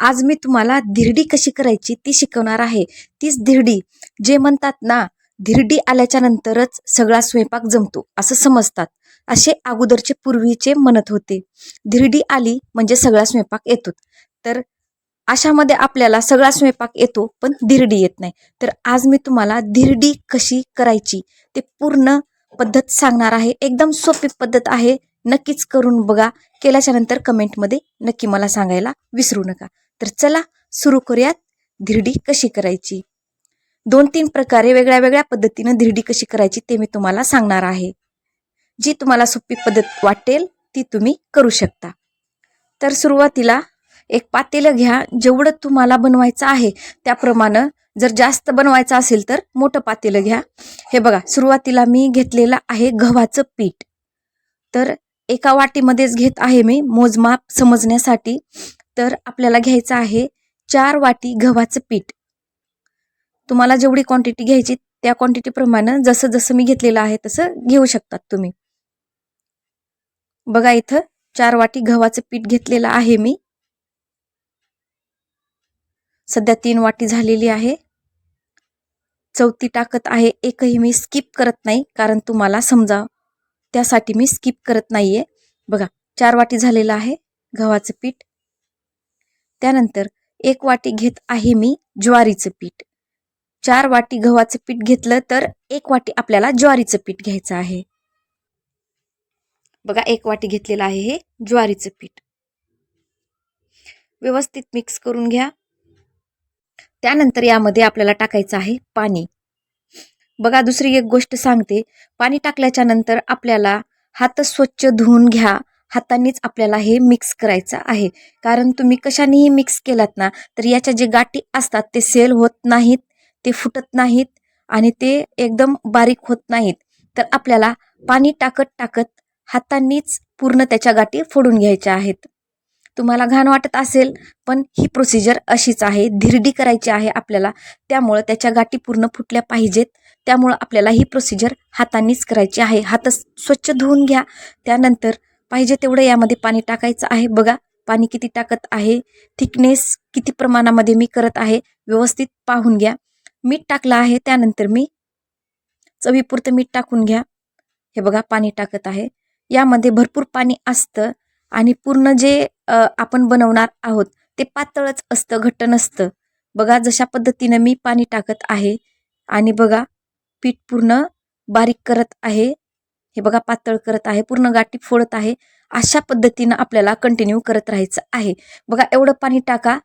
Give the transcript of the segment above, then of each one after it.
आज मी तुम्हाला धिरडी कशी करायची ती शिकवणार आहे. तीच धिरडी जे म्हणतात ना धिरडी आल्याच्या नंतरच सगळा स्वयंपाक जमतो असं समजतात. असे अगोदरचे पूर्वीचे म्हणत होते. धिरडी आली म्हणजे सगळा स्वयंपाक येतो. तर अशामध्ये आपल्याला सगळा स्वयंपाक येतो पण धिरडी येत नाही. तर आज मी तुम्हाला धिरडी कशी करायची ते पूर्ण पद्धत सांगणार आहे. एकदम सोपी पद्धत आहे. नक्कीच करून बघा. केल्याच्यानंतर कमेंटमध्ये नक्की मला सांगायला विसरू नका. तर चला सुरू करूयात धिरडी कशी करायची. दोन तीन प्रकारे वेगळ्या वेगळ्या पद्धतीनं धिरडी कशी करायची ते मी तुम्हाला सांगणार आहे. जी तुम्हाला सोपी पद्धत वाटेल ती तुम्ही करू शकता. तर सुरुवातीला एक पातेलं घ्या. जेवढं तुम्हाला बनवायचं आहे त्याप्रमाणे जर जास्त बनवायचं असेल तर मोठं पातेलं घ्या. हे बघा सुरुवातीला मी घेतलेलं आहे गव्हाचं पीठ. तर एका वाटीमध्येच घेत आहे मी मोजमाप समजण्यासाठी. तर आपल्याला घ्यायचं आहे चार वाटी गव्हाचं पीठ. तुम्हाला जेवढी क्वांटिटी घ्यायची त्या क्वांटिटीप्रमाणे जसं जसं मी घेतलेलं आहे तसं घेऊ शकतात तुम्ही. बघा इथं चार वाटी गव्हाचं पीठ घेतलेलं आहे मी. सध्या तीन वाटी झालेली आहे. चौथी टाकत आहे एकही मी स्किप करत नाही कारण तुम्हाला समजा त्यासाठी मी स्किप करत नाहीये. बघा चार वाटी झालेलं आहे गव्हाचं पीठ. त्यानंतर एक वाटी घेत आहे मी ज्वारीचं पीठ. चार वाटी गव्हाचं पीठ घेतलं तर एक वाटी आपल्याला ज्वारीचं पीठ घ्यायचं आहे. बघा एक वाटी घेतलेलं आहे हे ज्वारीचं पीठ. व्यवस्थित मिक्स करून घ्या. त्यानंतर यामध्ये आपल्याला टाकायचं आहे पाणी. बघा दुसरी एक गोष्ट सांगते. पाणी टाकल्याच्या नंतर आपल्याला हात स्वच्छ धुवून घ्या. हातांनीच आपल्याला हे मिक्स करायचं आहे. कारण तुम्ही कशानेही मिक्स केलात ना तर याच्या जे गाठी असतात ते सेल होत नाहीत ते फुटत नाहीत आणि ते एकदम बारीक होत नाहीत. तर आपल्याला पाणी टाकत टाकत हातांनीच पूर्ण त्याच्या गाठी फोडून घ्यायच्या आहेत. तुम्हाला घाण वाटत असेल पण ही प्रोसिजर अशीच आहे. धिरडी करायची आहे आपल्याला. त्यामुळं त्याच्या गाठी पूर्ण फुटल्या पाहिजेत. त्यामुळं आपल्याला ही प्रोसिजर हातांनीच करायची आहे. हात स्वच्छ धुवून घ्या. त्यानंतर पाहिजे तेवढं यामध्ये पाणी टाकायचं आहे. बघा पाणी किती टाकत आहे. थिकनेस किती प्रमाणामध्ये मी करत आहे. व्यवस्थित पाहून घ्या. मीठ टाकलं आहे. त्यानंतर मी चवीपुरतं मीठ टाकून घ्या. हे बघा पाणी टाकत आहे. यामध्ये भरपूर पाणी असतं आणि पूर्ण जे आपण बनवणार आहोत ते पातळच असतं घट्ट नसतं. बघा जशा पद्धतीनं मी पाणी टाकत आहे. आणि बघा पीठ पूर्ण बारीक करत आहे. हे बघा पातळ करत आहे पूर्ण गाठी फोडत आहे. अशा पद्धतीनं आपल्याला कंटिन्यू करत राहायचं आहे. बघा एवढं पाणी टाका.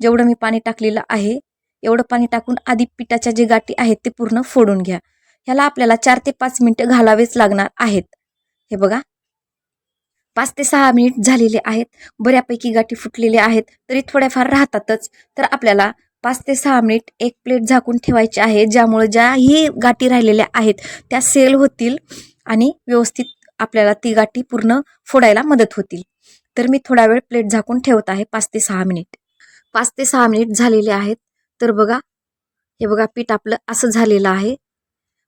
जेवढं मी पाणी टाकलेलं आहे एवढं पाणी टाकून आधी पिठाच्या जे गाठी आहेत ते पूर्ण फोडून घ्या. ह्याला आपल्याला चार ते पाच मिनटं घालावेच लागणार आहेत. हे बघा. पाच ते सहा मिनिट झालेले आहेत. बऱ्यापैकी गाठी फुटलेले आहेत. तरी थोड्याफार राहतातच. तर आपल्याला पाच ते सहा मिनिट एक प्लेट झाकून ठेवायची आहे. ज्यामुळं ज्याही गाठी राहिलेल्या आहेत त्या सेल होतील. आणि व्यवस्थित आपल्याला ती गाठी पूर्ण फोडायला मदत होतील. तर मी थोडा वेळ प्लेट झाकून ठेवत आहे पाच ते सहा मिनिट. पाच ते सहा मिनिट झालेले आहेत. तर बघा हे बघा पीठ आपलं असं झालेलं आहे.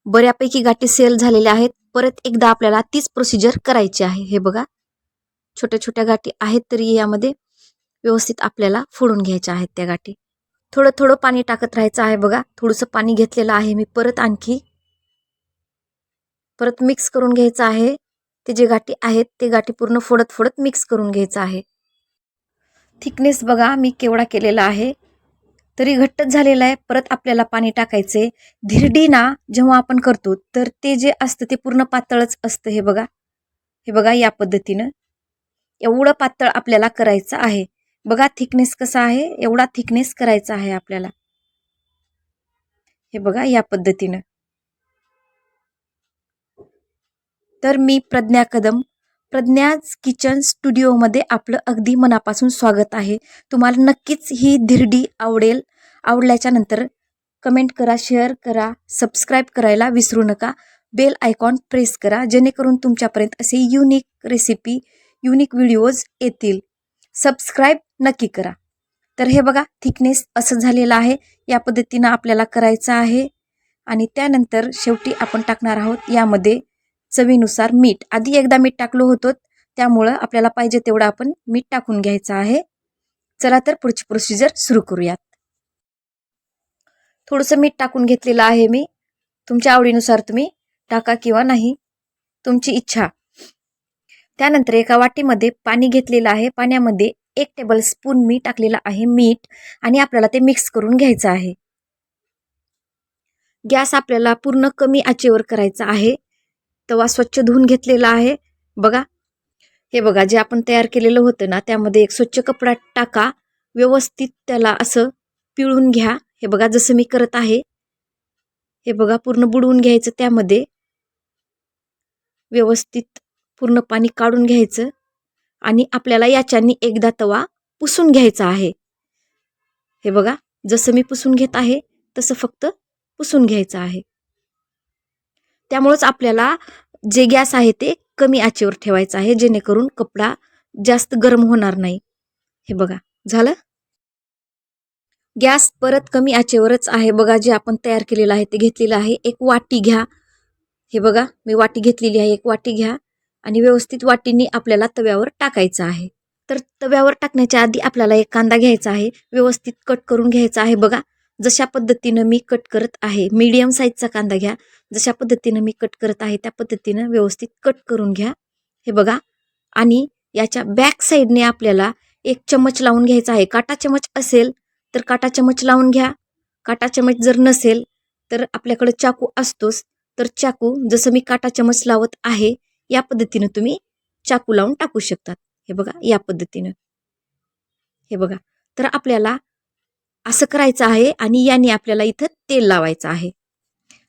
बऱ्यापैकी गाठी सेल झालेल्या आहेत. परत एकदा आपल्याला तीच प्रोसिजर करायची आहे. हे बघा छोट्या छोट्या गाठी आहेत तरी यामध्ये व्यवस्थित आपल्याला फोडून घ्यायच्या आहेत त्या गाठी. थोडं थोडं पाणी टाकत राहायचं आहे बघा. थोडंसं पाणी घेतलेलं आहे मी परत आणखी. परत मिक्स करून घ्यायचं आहे. ते जे गाठी आहेत ते गाठी पूर्ण फोडत फोडत मिक्स करून घ्यायचं आहे. थिकनेस बघा मी केवढा केलेला आहे. तरी घट्टच झालेला आहे. परत आपल्याला पाणी टाकायचे. धिरडीना जेव्हा आपण करतो तर ते जे असतं ते पूर्ण पातळच असतं हे बघा. हे बघा या पद्धतीनं. एवढं पातळ आपल्याला करायचं आहे. बघा थिकनेस कसा आहे? एवढा थिकनेस करायचा आहे आपल्याला. हे बघा या पद्धतीनं. तर मी प्रज्ञा कदम प्रज्ञाज किचन स्टुडिओमध्ये आपलं अगदी मनापासून स्वागत आहे. तुम्हाला नक्कीच ही धिरडी आवडेल. आवडल्याच्या नंतर कमेंट करा शेअर करा सबस्क्राईब करायला विसरू नका. बेल आयकॉन प्रेस करा जेणेकरून तुमच्यापर्यंत असे युनिक रेसिपी युनिक व्हिडिओज येतील. सबस्क्राईब नक्की करा. तर हे बघा थिकनेस असं झालेलं आहे. या पद्धतीनं आपल्याला करायचं आहे. आणि त्यानंतर शेवटी आपण टाकणार आहोत यामध्ये चवीनुसार मीठ. आधी एकदा मीठ टाकलो होतो त्यामुळं आपल्याला पाहिजे तेवढं आपण मीठ टाकून घ्यायचं आहे. चला तर पुढची प्रोसिजर सुरू करूयात. थोडंसं मीठ टाकून घेतलेलं आहे मी. तुमच्या आवडीनुसार तुम्ही टाका किंवा नाही. तुमची इच्छा. त्यानंतर एका वाटीमध्ये पाणी घेतलेलं आहे. पाण्यामध्ये एक टेबल स्पून मी टाकलेलं आहे मीठ आणि आपल्याला ते मिक्स करून घ्यायचं आहे. गॅस आपल्याला पूर्ण कमी आचेवर करायचा आहे. तवा स्वच्छ धुवून घेतलेला आहे. बघा. हे बघा जे आपण तयार केलेलं होतं ना त्यामध्ये एक स्वच्छ कपडा टाका. व्यवस्थित त्याला असं पिळून घ्या. हे बघा जसं मी करत आहे. हे बघा पूर्ण बुडवून घ्यायचं त्यामध्ये. व्यवस्थित पूर्ण पाणी काढून घ्यायचं. आणि आपल्याला याच्यानी एकदा तवा पुसून घ्यायचा आहे. हे बघा जसं मी पुसून घेत आहे तसं फक्त पुसून घ्यायचं आहे. त्यामुळंच आपल्याला जे गॅस आहे ते कमी आचेवर ठेवायचं आहे जेणेकरून कपडा जास्त गरम होणार नाही. हे बघा झालं? गॅस परत कमी आचेवरच आहे बघा जे आपण तयार केलेलं आहे ते घेतलेलं आहे. एक वाटी घ्या. हे बघा मी वाटी घेतलेली आहे एक वाटी घ्या. आणि व्यवस्थित वाटीने आपल्याला तव्यावर टाकायचं आहे. तर तव्यावर टाकण्याच्या आधी आपल्याला एक कांदा घ्यायचा आहे व्यवस्थित कट करून घ्यायचा आहे बघा. जशा पद्धतीनं मी कट करत आहे मीडियम साईजचा कांदा घ्या. जशा पद्धतीनं मी कट करत आहे त्या पद्धतीनं व्यवस्थित कट करून घ्या. हे बघा. आणि याच्या बॅक साईडने आपल्याला एक चमच लावून घ्यायचा आहे. काटा चमच असेल तर काटा चमच लावून घ्या. काटा चमच जर नसेल तर आपल्याकडे चाकू असतोच. तर चाकू जसं मी काटा चमच लावत आहे या पद्धतीनं तुम्ही चाकू लावून टाकू शकतात हे बघा या पद्धतीनं. हे बघा. तर आपल्याला असं करायचं आहे आणि याने आपल्याला इथं तेल लावायचं आहे.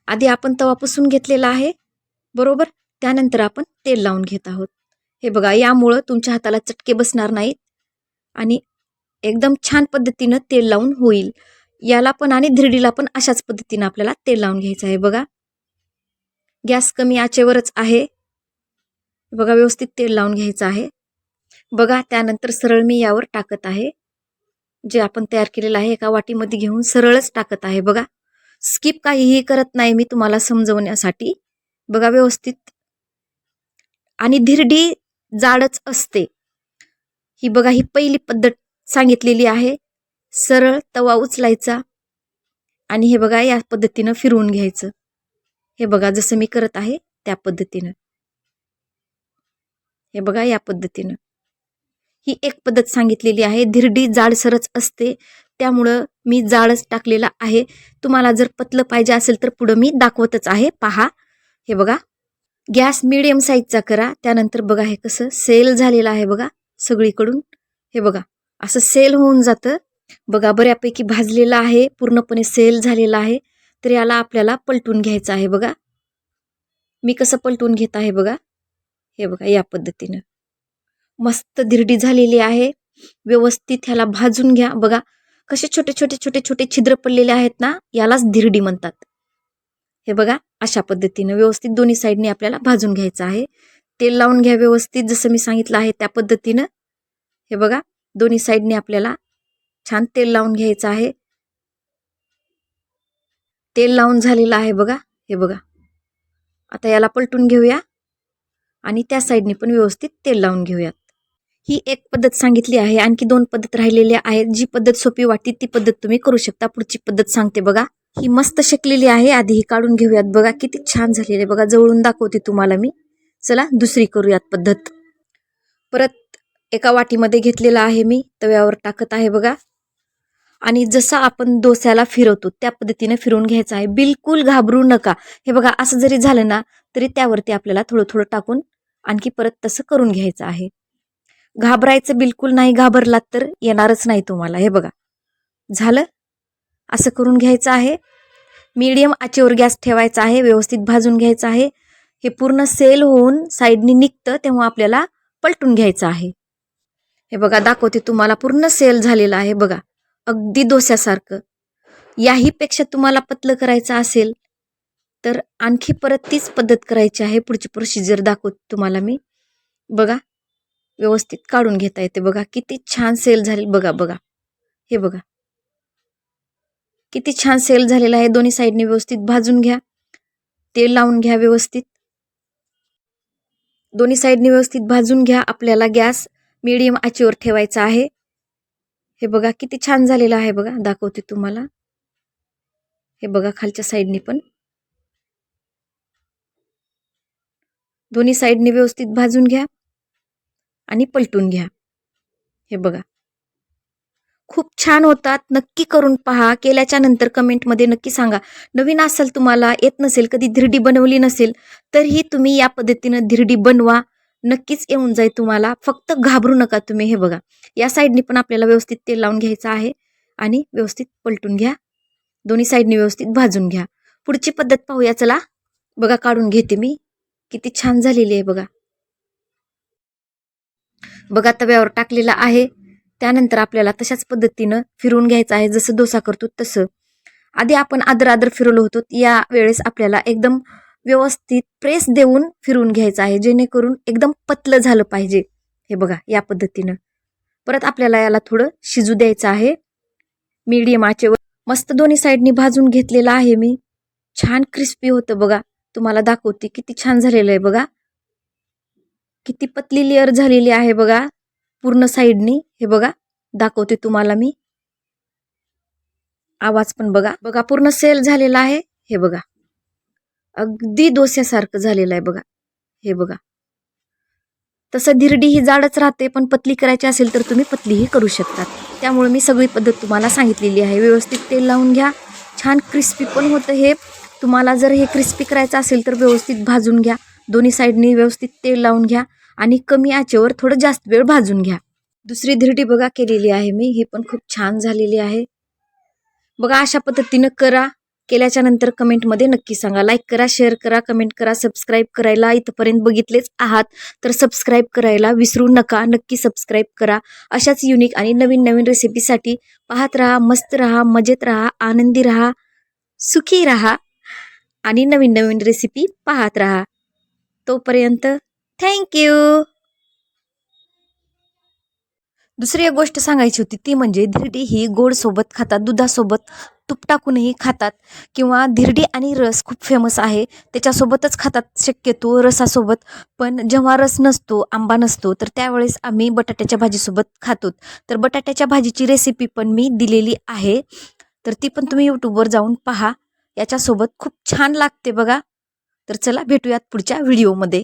आधी आपण तवा पुसून घेतलेला आहे बरोबर? त्यानंतर आपण तेल लावून घेत आहोत. हे बघा यामुळं तुमच्या हाताला चटके बसणार नाहीत आणि एकदम छान पद्धतीनं तेल लावून होईल. याला पण आणि धिरडीला पण अशाच पद्धतीनं आपल्याला तेल लावून घ्यायचं आहे. बघा. गॅस कमी आचेवरच आहे. बघा व्यवस्थित तेल लावून घ्यायचं आहे. बघा त्यानंतर सरळ मी यावर टाकत आहे. जे आपण तयार केलेलं आहे एका वाटीमध्ये घेऊन सरळच टाकत आहे. बघा स्किप काहीही करत नाही मी तुम्हाला समजवण्यासाठी. बघा व्यवस्थित. आणि धिरडी जाडच असते. ही बघा ही पहिली पद्धत सांगितलेली आहे. सरळ तवा उचलायचा आणि हे बघा या पद्धतीनं फिरवून घ्यायचं. हे बघा जसं मी करत आहे त्या पद्धतीनं. हे बघा या पद्धतीनं. ही एक पद्धत सांगितलेली आहे. धिरडी जाडसरच असते. त्यामुळं मी जाडच टाकलेला आहे. तुम्हाला जर पतलं पाहिजे असेल तर पुढं मी दाखवतच आहे. पहा. हे बघा. गॅस मिडियम साईजचा करा. त्यानंतर बघा हे कसं सेल झालेलं आहे बघा सगळीकडून. हे बघा. असं सेल होऊन जातं. बघा बऱ्यापैकी भाजलेलं आहे. पूर्णपणे सेल झालेला आहे. तर याला आपल्याला पलटून घ्यायचं आहे बघा. मी कसं पलटून घेत आहे बघा. हे बघा या पद्धतीनं. मस्त धिरडी झालेली आहे. व्यवस्थित ह्याला भाजून घ्या. बघा कसे छोटे छोटे छोटे छोटे छिद्र पडलेले आहेत ना यालाच धिरडी म्हणतात. हे बघा अशा पद्धतीनं व्यवस्थित दोन्ही साईडने आपल्याला भाजून घ्यायचं आहे. तेल लावून घ्या व्यवस्थित जसं मी सांगितलं आहे त्या पद्धतीनं. हे बघा दोन्ही साईडने आपल्याला छान तेल लावून घ्यायचं आहे. तेल लावून झालेलं आहे बघा हे बघा. आता याला पलटून घेऊया आणि त्या साईडने पण व्यवस्थित तेल लावून घेऊयात. ही एक पद्धत सांगितली आहे. आणखी दोन पद्धत राहिलेल्या आहेत. जी पद्धत सोपी वाटते ती पद्धत तुम्ही करू शकता. पुढची पद्धत सांगते बघा. ही मस्त शेकलेली आहे. आधी ही काढून घेऊयात बघा. किती छान झालेली आहे बघा. जवळून दाखवते तुम्हाला मी. चला दुसरी करूयात पद्धत. परत एका वाटीमध्ये घेतलेला आहे मी. तव्यावर टाकत आहे बघा. आणि जसा आपण डोस्याला फिरवतो त्या पद्धतीने फिरवून घ्यायचं आहे. बिलकुल घाबरू नका. हे बघा असं जरी झालं ना तरी त्यावरती आपल्याला थोडं थोडं टाकून आणखी परत तसं करून घ्यायचं आहे. घाबरायचं बिलकुल नाही घाबरलात तर येणारच नाही तुम्हाला. हे बघा. झालं? असं करून घ्यायचं आहे. मीडियम आचेवर गॅस ठेवायचा आहे व्यवस्थित भाजून घ्यायचं आहे. हे पूर्ण सेल होऊन साईडनी निघतं तेव्हा आपल्याला पलटून घ्यायचं आहे. हे बघा दाखवते तुम्हाला. पूर्ण सेल झालेलं आहे बघा. अगदी डोस्यासारखं. याहीपेक्षा तुम्हाला पतलं करायचं असेल तर आणखी परत तीच पद्धत करायची आहे. पुढची प्रोसिजर दाखवते तुम्हाला मी. बघा. व्यवस्थित काढून घेता येते बघा. किती छान सेल झाले. बघा बघा. हे बघा. किती छान सेल झालेला आहे. दोन्ही साईडने व्यवस्थित भाजून घ्या. तेल लावून घ्या व्यवस्थित. दोन्ही साईडने व्यवस्थित भाजून घ्या. आपल्याला गॅस मिडियम आचेवर ठेवायचा आहे. हे बघा किती छान झालेलं आहे बघा. दाखवते तुम्हाला. हे बघा खालच्या साईडने पण. दोन्ही साईडने व्यवस्थित भाजून घ्या. आणि पलटून घ्या. हे बघा. खूप छान होतात. नक्की करून पहा. केल्याच्यानंतर कमेंटमध्ये नक्की सांगा. नवीन असाल तुम्हाला येत नसेल कधी धिरडी बनवली नसेल तरीही तुम्ही या पद्धतीनं धिरडी बनवा. नक्कीच येऊन जाईल तुम्हाला. फक्त घाबरू नका तुम्ही. हे बघा. या साईडनी पण आपल्याला व्यवस्थित तेल लावून घ्यायचं आहे आणि व्यवस्थित पलटून घ्या. दोन्ही साईडनी व्यवस्थित भाजून घ्या. पुढची पद्धत पाहूया. चला. बघा काढून घेते मी. किती छान झालेली आहे बघा. बघा तव्यावर टाकलेला आहे. त्यानंतर आपल्याला तशाच पद्धतीनं फिरवून घ्यायचं आहे. जसं डोसा करतो तसं. आधी आपण आदर आदर फिरवलो होतो. या वेळेस आपल्याला एकदम व्यवस्थित प्रेस देऊन फिरवून घ्यायचं आहे. जेणेकरून एकदम पतलं झालं पाहिजे. हे बघा या पद्धतीनं. परत आपल्याला याला थोडं शिजू द्यायचं आहे. मीडियम आचेवर. मस्त दोन्ही साईडनी भाजून घेतलेलं आहे मी. छान क्रिस्पी होतं बघा. तुम्हाला दाखवते किती छान झालेलं आहे बघा. किती पतली लेअर झालेली आहे बघा. पूर्ण साईडनी हे बघा. दाखवते तुम्हाला मी. आवाज पण बघा. बघा पूर्ण सेल झालेला आहे. हे बघा. अगदी डोस्यासारखं झालेलं आहे बघा. हे बघा. तसं धिरडी ही जाडच राहते पण पतली करायची असेल तर तुम्ही पतलीही करू शकतात. त्यामुळे मी सगळी पद्धत तुम्हाला सांगितलेली आहे. व्यवस्थित तेल लावून घ्या. छान क्रिस्पी पण होतं हे. तुम्हाला जर हे क्रिस्पी करायचं असेल तर व्यवस्थित भाजून घ्या. दोन्ही साईडनी व्यवस्थित तेल लावून घ्या. आणि कमी आचेवर थोडं जास्त वेळ भाजून घ्या. दुसरी धिरडी बघा केलेली आहे मी. हे पण खूप छान झालेली आहे. बघा अशा पद्धतीनं करा. केल्याच्यानंतर कमेंटमध्ये नक्की सांगा. लाईक करा शेअर करा कमेंट करा सबस्क्राईब करायला इथपर्यंत बघितलेच आहात. तर सबस्क्राईब करायला विसरू नका. नक्की सबस्क्राईब करा. अशाच युनिक आणि नवीन नवीन रेसिपीसाठी पाहत राहा मस्त राहा मजेत राहा आनंदी राहा सुखी राहा आणि नवीन नवीन रेसिपी पाहत राहा. तोपर्यंत थँक्यू दुसरी एक गोष्ट सांगायची होती ती म्हणजे धिरडी ही गोडसोबत खातात दुधासोबत तूप टाकूनही खातात किंवा धिरडी आणि रस खूप फेमस आहे त्याच्यासोबतच खातात. शक्यतो रसासोबत पण जेव्हा रस नसतो आंबा नसतो तर त्यावेळेस आम्ही बटाट्याच्या भाजीसोबत खातो. तर बटाट्याच्या भाजीची रेसिपी पण मी दिलेली आहे तर ती पण तुम्ही यूट्यूबवर जाऊन पहा. याच्यासोबत खूप छान लागते बघा. तर चला भेटूयात पुढच्या व्हिडिओमध्ये